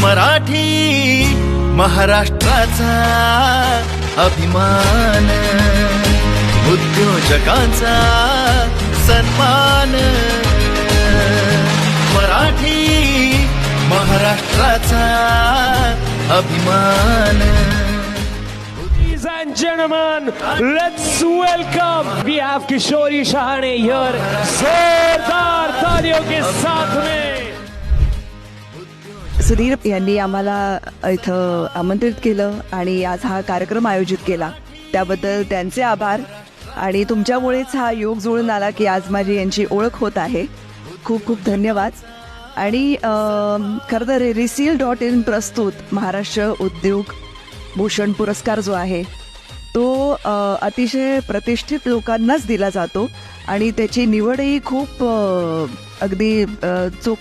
मराठी महाराष्ट्राचा अभिमान उद्योजकांचा सन्मान मराठी महाराष्ट्राचा अभिमान gentlemen, let's welcome. We have Kishori Shahane here. Sardar तालियों ke saath सुधीर यांनी आम्हाला इथं आमंत्रित केलं आणि आज हा कार्यक्रम आयोजित केला. त्याबद्दल त्यांचे आभार आणि तुमच्यामुळेच हा योग जुळून आला की आज माझी यांची ओळख होत आहे. खूप खूप धन्यवाद. आणि खरं तर रिसील डॉट इन प्रस्तुत महाराष्ट्र उद्योग भूषण पुरस्कार जो आहे तो अतिशय प्रतिष्ठित लोकांनाच दिला जातो. आणि त्याची निवडही खूप अगदी चोख